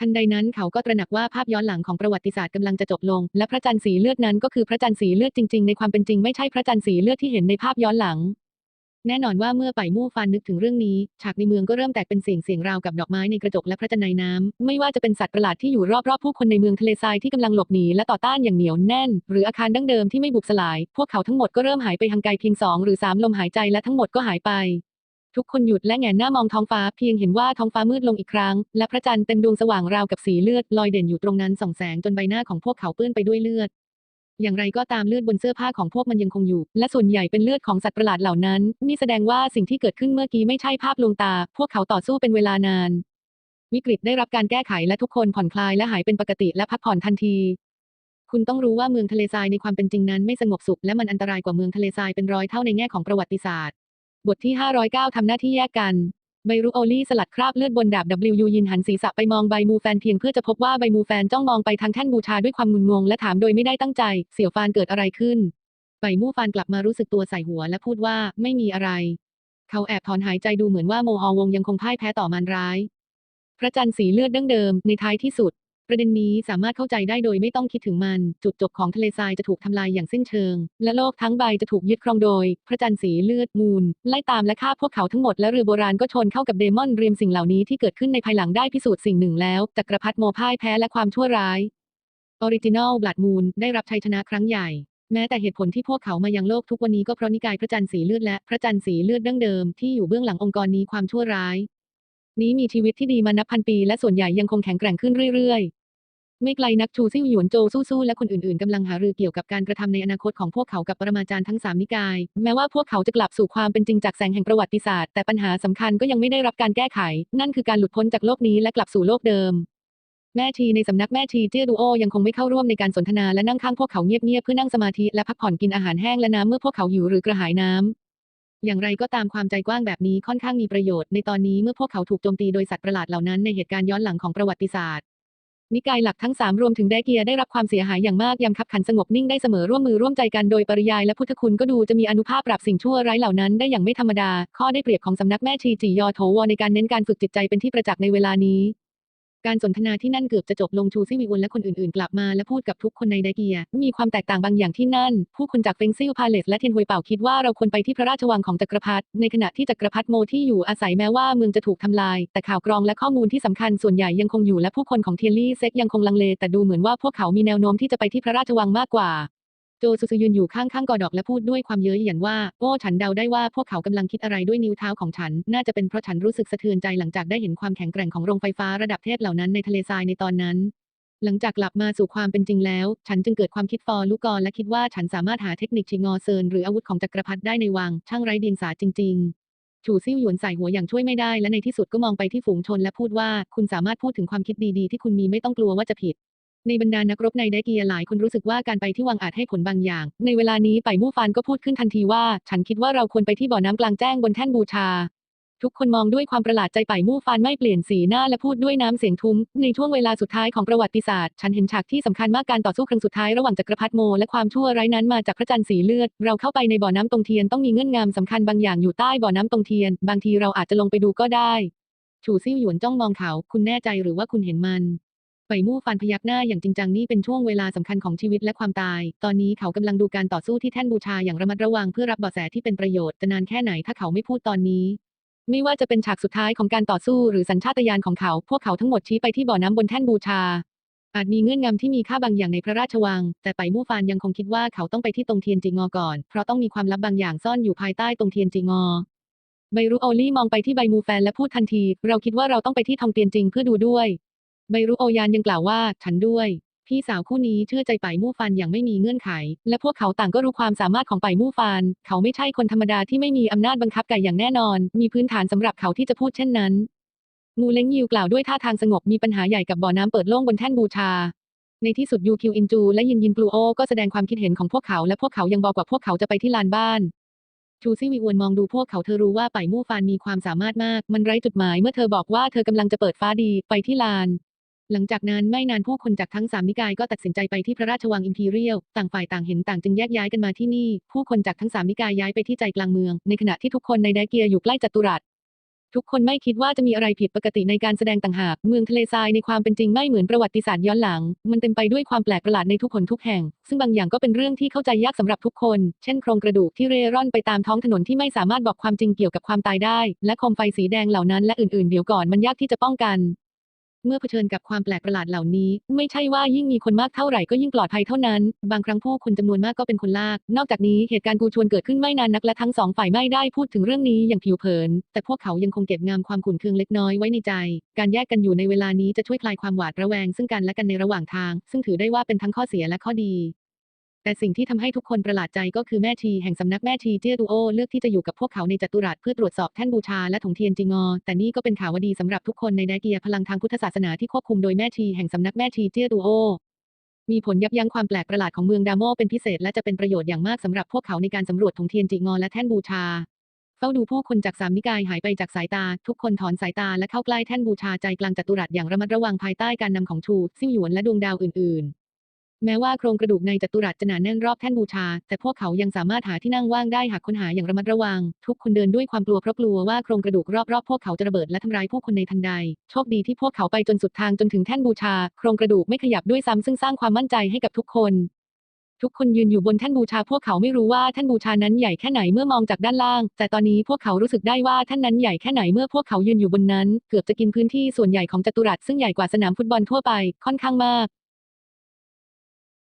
ทันใดนั้นเขาก็ตระหนักว่าภาพย้อนหลังของประวัติศาสตร์กำลังจะจบลง และพระจันทร์สีเลือดนั้นก็คือพระจันทร์สีเลือดจริงๆ ในความเป็นจริงไม่ใช่พระจันทร์สีเลือดที่เห็นในภาพย้อนหลัง แน่นอนว่าเมื่อไปมู่ฟานนึกถึงเรื่องนี้ ฉากในเมืองก็เริ่มแตกเป็นเสียงเสียงราวกับดอกไม้ในกระจกและพระจันทร์ในน้ำไม่ว่าจะเป็นสัตว์ประหลาดที่อยู่รอบๆผู้คนในเมืองทะเลทรายที่กำลังหลบหนีและต่อต้านอย่างเหนียวแน่น หรืออาคารดั้งเดิมที่ไม่บุบสลาย พวกเขาทั้งหมดก็เริ่มหายไปทางไกลเพียงสองหรือสามลมหายใจและทั้งหมดก็หายไป ทุกคนหยุดและแงนหน้ามองท้องฟ้าเพียงเห็นว่าท้องฟ้ามืดลงอีกครั้ง และพระจันทร์เต็มดวงสว่างราวกับสีเลือดลอยเด่นอยู่ตรงนั้นส่องแสงจนใบหน้าของพวกเขาเปื้อนไปด้วยเลือด อย่างไรก็ตามเลือดบนเสื้อผ้าของพวกมันยังคงอยู่ และส่วนใหญ่เป็นเลือดของสัตว์ประหลาดเหล่านั้น นี่แสดงว่าสิ่งที่เกิดขึ้นเมื่อกี้ไม่ใช่ภาพลวงตา พวกเขาต่อสู้เป็นเวลานาน วิกฤตได้รับการแก้ไขและทุกคนผ่อนคลายและหายเป็นปกติและพักผ่อนทันทีคุณต้องรู้ว่าเมืองทะเลทรายในความเป็นจริงนั้นไม่สงบสุขและมันอันตรายกว่าเมืองทะเลทรายเป็นร้อยเท่าในแง่ของประวัติศาสตร์ บทที่ 509 ทำหน้าที่แยกกัน ไบรุโอลี่สลัดคราบเลือดบนดาบ W ยินหันศีรษะไปมองใบมูแฟนเพียงเพื่อจะพบว่าใบมูแฟนจ้องมองไปทางแท่นบูชาด้วยความงุนงงและถามโดยไม่ได้ตั้งใจ เสี่ยวฟานเกิดอะไรขึ้น ใบมูฟานกลับมารู้สึกตัวใส่หัวและพูดว่าไม่มีอะไร เขาแอบถอนหายใจดูเหมือนว่าโมฮอวงยังคงพ่ายแพ้ต่อมารร้าย พระจันทร์สีเลือดดั้งเดิมในท้ายที่สุด ประเด็นนี้สามารถเข้าใจได้โดยไม่ต้องคิดถึงมัน จุดจบของทะเลทรายจะถูกทำลายอย่างสิ้นเชิง และโลกทั้งใบจะถูกยึดครองโดย พระจันทร์สีเลือดมูล ไล่ตามและฆ่าพวกเขาทั้งหมดและเรือโบราณก็ชนเข้ากับเดมอนเรียมสิ่งเหล่านี้ที่เกิดขึ้นในภายหลังได้พิสูจน์สิ่งหนึ่งแล้วจักรพรรดิโมพ่ายแพ้และความชั่วร้ายออริจินอลบลัดมูลได้รับชัยชนะครั้งใหญ่แม้แต่เหตุผลที่พวกเขามายังโลกทุกวันนี้ก็เพราะนิกายพระจันทร์สีเลือดและพระจันทร์สีเลือดดั้งเดิมที่อยู่เบื้องหลังองค์กรนี้ความชั่วร้าย นี้มีชีวิตที่ดีมานับพันปีและส่วนใหญ่ยังคงแข็งแกร่งขึ้นเรื่อย ไม่ไกลนักชูซิ่วหยวนโจสู้ๆและคนอื่นๆกำลังหารือเกี่ยวกับการกระทำในอนาคตของพวกเขากับปรมาจารย์ทั้งสามนิกาย แม้ว่าพวกเขาจะกลับสู่ความเป็นจริงจากแสงแห่งประวัติศาสตร์ แต่ปัญหาสำคัญก็ยังไม่ได้รับการแก้ไข นั่นคือการหลุดพ้นจากโลกนี้และกลับสู่โลกเดิม แม่ชีในสำนักแม่ชีเจี้ยดูโอยังคงไม่เข้าร่วมในการสนทนาและนั่งข้างพวกเขาเงียบๆเพื่อนั่งสมาธิและพักผ่อนกินอาหารแห้งและน้ำเมื่อพวกเขาหิวหรือกระหายน้ำอย่างไรก็ตามความใจกว้างแบบนี้ค่อนข้างมีประโยชน์ในตอนนี้เมื่อพวกเขาถูกโจมตีโดยสัตว์ประหลาดเหล่านั้นในเหตุการณ์ย้อนหลังของประวัติศาสตร์ นิกายหลักทั้งสามรวมถึงแดเกียได้รับความเสียหายอย่างมากยามคับขันสงบนิ่งได้เสมอร่วมมือร่วมใจกันโดยปริยายและพุทธคุณก็ดูจะมีอนุภาพปราบสิ่งชั่วร้ายเหล่านั้นได้อย่างไม่ธรรมดา ข้อได้เปรียบของสำนักแม่ชีจียอโถวในการเน้นการฝึกจิตใจเป็นที่ประจักษ์ในเวลานี้ การสนทนาที่นั่นเกือบจะจบลงชูซิวิวนและคนอื่นๆ กลับมาและพูดกับทุกคนในไดเกีย มีความแตกต่างบางอย่างที่นั่น ผู้คนจากเฟงซิลพาเลสและเทียนฮวยเป่าคิดว่าเราควรไปที่พระราชวังของจักรพรรดิในขณะที่จักรพรรดิโมที่อยู่อาศัยแม้ว่าเมืองจะถูกทำลาย แต่ข่าวกรองและข้อมูลที่สำคัญส่วนใหญ่ยังคงอยู่และผู้คนของเทียนลี่เซ็กยังคงลังเลแต่ดูเหมือนว่าพวกเขามีแนวโน้มที่จะไปที่พระราชวังมากกว่า โจซูซยืนอยู่ข้างๆกอดอกและพูดด้วยความเย้ยหยันว่า โอ้ฉันเดาได้ว่าพวกเขากำลังคิดอะไรด้วยนิ้วเท้าของฉัน น่าจะเป็นเพราะฉันรู้สึกสะเทือนใจหลังจากได้เห็นความแข็งแกร่งของโรงไฟฟ้าระดับเทพเหล่านั้นในทะเลทรายในตอนนั้น หลังจากกลับมาสู่ความเป็นจริงแล้ว ฉันจึงเกิดความคิดฟอลูกกรและคิดว่าฉันสามารถหาเทคนิคชิงอเซินหรืออาวุธของจักรพรรดิได้ในวังช่างไร้เดียงสาจริง ๆฉูซิ่วหยวนใส่หัวอย่างช่วยไม่ได้และในที่สุดก็มองไปที่ฝูงชนและพูดว่า คุณสามารถพูดถึงความคิดดีๆ ที่คุณมีไม่ต้องกลัวว่าจะผิด ในบรรดานักรบในไดเกียหลายคนรู้สึกว่าการไปที่วังอาจให้ผลบางอย่าง ในเวลานี้ไปมู่ฟานก็พูดขึ้นทันทีว่า ฉันคิดว่าเราควรไปที่บ่อน้ำกลางแจ้งบนแท่นบูชา ทุกคนมองด้วยความประหลาดใจไปมู่ฟานไม่เปลี่ยนสีหน้าและพูดด้วยน้ำเสียงทุ้ม ในช่วงเวลาสุดท้ายของประวัติศาสตร์ ฉันเห็นฉากที่สำคัญมากการต่อสู้ครั้งสุดท้ายระหว่างจักรพรรดิโม และความชั่วร้ายนั้นมาจากพระจันทร์สีเลือด เราเข้าไปในบ่อน้ำตรงเทียนต้องมีเงื่อนงำสำคัญบางอย่างอยู่ใต้บ่อน้ำตรงเทียน บางทีเราอาจจะลงไปดูก็ได้ฉูซิ่วหยวนจ้องมองเขา คุณแน่ใจหรือว่าคุณเห็นมัน ไปมู่ฟันพยักหน้าอย่างจริงจังนี่เป็นช่วงเวลาสำคัญของชีวิตและความตาย ตอนนี้เขากำลังดูการต่อสู้ที่แท่นบูชาอย่างระมัดระวังเพื่อรับเบาะแสที่เป็นประโยชน์จะนานแค่ไหนถ้าเขาไม่พูดตอนนี้ ไม่ว่าจะเป็นฉากสุดท้ายของการต่อสู้หรือสัญชาตญาณของเขา พวกเขาทั้งหมดชี้ไปที่บ่อน้ำบนแท่นบูชา อาจมีเงื่อนงำที่มีค่าบางอย่างในพระราชวัง แต่ไปมู่ฟานยังคงคิดว่าเขาต้องไปที่ตรงเทียนจิงอก่อน เพราะต้องมีความลับบางอย่างซ่อนอยู่ภายใต้ตรงเทียนจิงอไบรุโอลี่มองไปที่ใบมูแฟนและพูดทันที เราคิดว่าเราต้องไปที่ทองเตียนจริงเพื่อดูด้วย ไบรุโอยานยังกล่าวว่า ฉันด้วย พี่สาวคู่นี้เชื่อใจไปมู่ฟันอย่างไม่มีเงื่อนไข และพวกเขาต่างก็รู้ความสามารถของไปมู่ฟานเขาไม่ใช่คนธรรมดาที่ไม่มีอำนาจบังคับไก่อย่างแน่นอน มีพื้นฐานสำหรับเขาที่จะพูดเช่นนั้น งูเล้งยิวกล่าวด้วยท่าทางสงบมีปัญหาใหญ่กับบ่อน้ำเปิดโล่งบนแท่นบูชาในที่สุดยูคิวอินจูและยินยินปลูโอก็แสดงความคิดเห็นของพวกเขาและพวกเขายังบอกว่าพวกเขาจะไปที่ลานบ้านชูซี่วีอวนมองดูพวกเขาเธอรู้ว่าไปมู่ฟานมีความสามารถมาก มันไร้จุดหมายเมื่อเธอบอกว่าเธอกำลังจะเปิดฟ้าดีไปที่ลาน หลังจากนั้นไม่นานผู้คนจากทั้งสามนิกายก็ตัดสินใจไปที่พระราชวังอิมพีเรียล ต่างฝ่ายต่างเห็นต่างจึงแยกย้ายกันมาที่นี่ ผู้คนจากทั้งสามนิกายย้ายไปที่ใจกลางเมือง ในขณะที่ทุกคนในไดเกียอยู่ใกล้จัตุรัสทุกคนไม่คิดว่าจะมีอะไรผิดปกติในการแสดงต่างหาก เมืองทะเลทรายในความเป็นจริงไม่เหมือนประวัติศาสตร์ย้อนหลัง มันเต็มไปด้วยความแปลกประหลาดในทุกคนทุกแห่ง ซึ่งบางอย่างก็เป็นเรื่องที่เข้าใจยากสำหรับทุกคน เช่นโครงกระดูกที่เร่ร่อนไปตามท้องถนนที่ไม่สามารถบอกความจริงเกี่ยวกับความตายได้ และโคมไฟสีแดงเหล่านั้นและอื่นๆ เดี๋ยวก่อนมันยากที่จะป้องกัน เมื่อเผชิญกับความแปลกประหลาดเหล่านี้ ไม่ใช่ว่ายิ่งมีคนมากเท่าไหร่ก็ยิ่งปลอดภัยเท่านั้น บางครั้งผู้คนจำนวนมากก็เป็นคนลาก นอกจากนี้เหตุการณ์กูชวนเกิดขึ้นไม่นานนักและทั้งสองฝ่ายไม่ได้พูดถึงเรื่องนี้อย่างผิวเผิน แต่พวกเขายังคงเก็บงามความขุ่นเคืองเล็กน้อยไว้ในใจ การแยกกันอยู่ในเวลานี้จะช่วยคลายความหวาดระแวง ซึ่งกันและกันในระหว่างทาง ซึ่งถือได้ว่าเป็นทั้งข้อเสียและข้อดี แต่สิ่งที่ทำให้ทุกคนประหลาดใจก็คือแม่ชีแห่งสำนักแม่ชีเจียตูโอเลือกที่จะอยู่กับพวกเขาในจัตุรัสเพื่อตรวจสอบแท่นบูชาและถงเทียนจิงอ แต่นี่ก็เป็นข่าวดีสำหรับทุกคนในไดเกียพลังทางพุทธศาสนาที่ควบคุมโดยแม่ชีแห่งสำนักแม่ชีเจียตูโอมีผลยับยั้งความแปลกประหลาดของเมืองดาโมเป็นพิเศษและจะเป็นประโยชน์อย่างมากสำหรับพวกเขาในการสำรวจถงเทียนจิงอและแท่นบูชาเฝ้าดูผู้คนจากสามนิกายหายไปจากสายตา ทุกคนถอนสายตาและเข้าใกล้แท่นบูชาใจกลางจัตุรัสอย่างระมัดระวังภายใต้การนำของชูซิ่วหยวนและดวงดาวอื่น ๆ แม้ว่าโครงกระดูกในจัตุรัสจะหนาแน่นรอบแท่นบูชา แต่พวกเขายังสามารถหาที่นั่งว่างได้หากค้นหาอย่างระมัดระวัง ทุกคนเดินด้วยความกลัวเพราะกลัวว่าโครงกระดูกรอบๆพวกเขาจะระเบิดและทำร้ายผู้คนในทันใด โชคดีที่พวกเขาไปจนสุดทางจนถึงแท่นบูชา โครงกระดูกไม่ขยับด้วยซ้ำซึ่งสร้างความมั่นใจให้กับทุกคน ทุกคนยืนอยู่บนแท่นบูชาพวกเขาไม่รู้ว่าแท่นบูชานั้นใหญ่แค่ไหนเมื่อมองจากด้านล่าง แต่ตอนนี้พวกเขารู้สึกได้ว่าแท่นนั้นใหญ่แค่ไหนเมื่อพวกเขายืนอยู่บนนั้น เกือบจะกินพื้นที่ส่วนใหญ่ของจัตุรัสซึ่งใหญ่กว่าสนามฟุตบอลทั่วไปค่อนข้างมาก